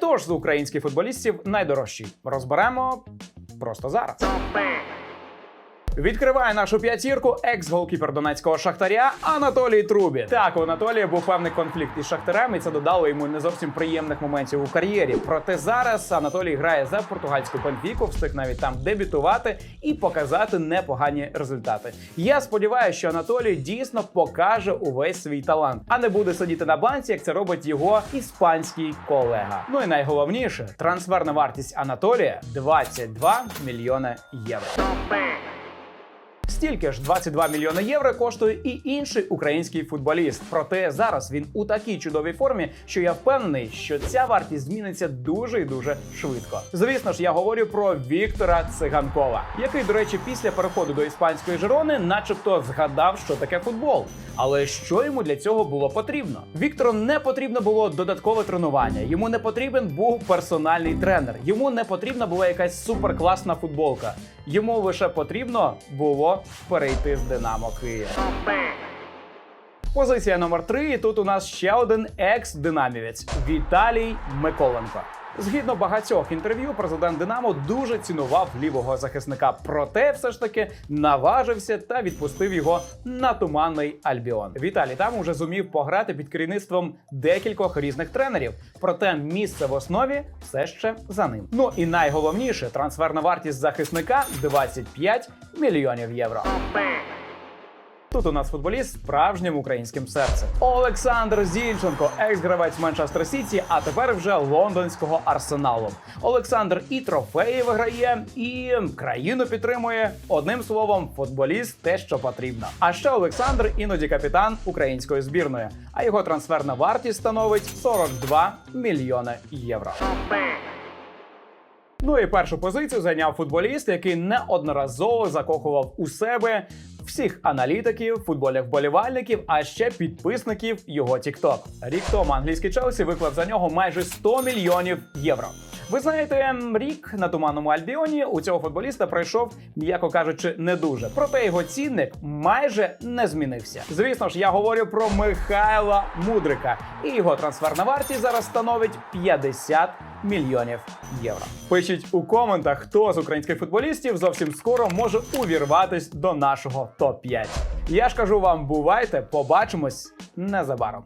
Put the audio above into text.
Тож з українських футболістів найдорожчий розберемо просто зараз. Відкриває нашу п'ятірку екс-голкіпер донецького шахтаря Анатолій Трубін. Так, у Анатолія був певний конфлікт із шахтарем, і це додало йому не зовсім приємних моментів у кар'єрі. Проте зараз Анатолій грає за португальську Бенфіку, встиг навіть там дебютувати і показати непогані результати. Я сподіваюся, що Анатолій дійсно покаже увесь свій талант, а не буде сидіти на банці, як це робить його іспанський колега. Ну і найголовніше, трансферна вартість Анатолія 22 мільйони євро. Стільки ж 22 мільйони євро коштує і інший український футболіст. Проте зараз він у такій чудовій формі, що я впевнений, що ця вартість зміниться дуже і дуже швидко. Звісно ж, я говорю про Віктора Циганкова, який, до речі, після переходу до іспанської Жирони, начебто, згадав, що таке футбол. Але що йому для цього було потрібно? Віктору не потрібно було додаткове тренування. Йому не потрібен був персональний тренер. Йому не потрібна була якась суперкласна футболка. Йому лише потрібно було перейти з Динамо Київ. Позиція номер 3 І тут у нас ще один екс-динамівець Віталій Миколенко. Згідно багатьох інтерв'ю, президент Динамо дуже цінував лівого захисника, проте все ж таки наважився та відпустив його на туманний Альбіон. Віталій там уже зумів пограти під керівництвом декількох різних тренерів. Проте місце в основі все ще за ним. Ну і найголовніше трансферна вартість захисника 25 мільйонів євро. Тут у нас футболіст з справжнім українським серцем. Олександр Зінченко, екс-гравець Манчестер Сіті, а тепер вже лондонського арсеналу. Олександр і трофеї виграє, і країну підтримує. Одним словом, футболіст те, що потрібно. А ще Олександр іноді капітан української збірної. А його трансферна вартість становить 42 мільйони євро. Ну і першу позицію зайняв футболіст, який неодноразово закохував у себе всіх аналітиків, футбольних вболівальників, а ще підписників його TikTok. Рік тому англійський Челсі виклав за нього майже 100 мільйонів євро. Ви знаєте, рік на туманному Альбіоні у цього футболіста пройшов, м'яко кажучи, не дуже. Проте його цінник майже не змінився. Звісно ж, я говорю про Михайла Мудрика, і його трансферна вартість зараз становить 50 мільйонів євро. Пишіть у коментах, хто з українських футболістів зовсім скоро може увірватись до нашого топ 5 Я ж кажу вам, бувайте, побачимось незабаром.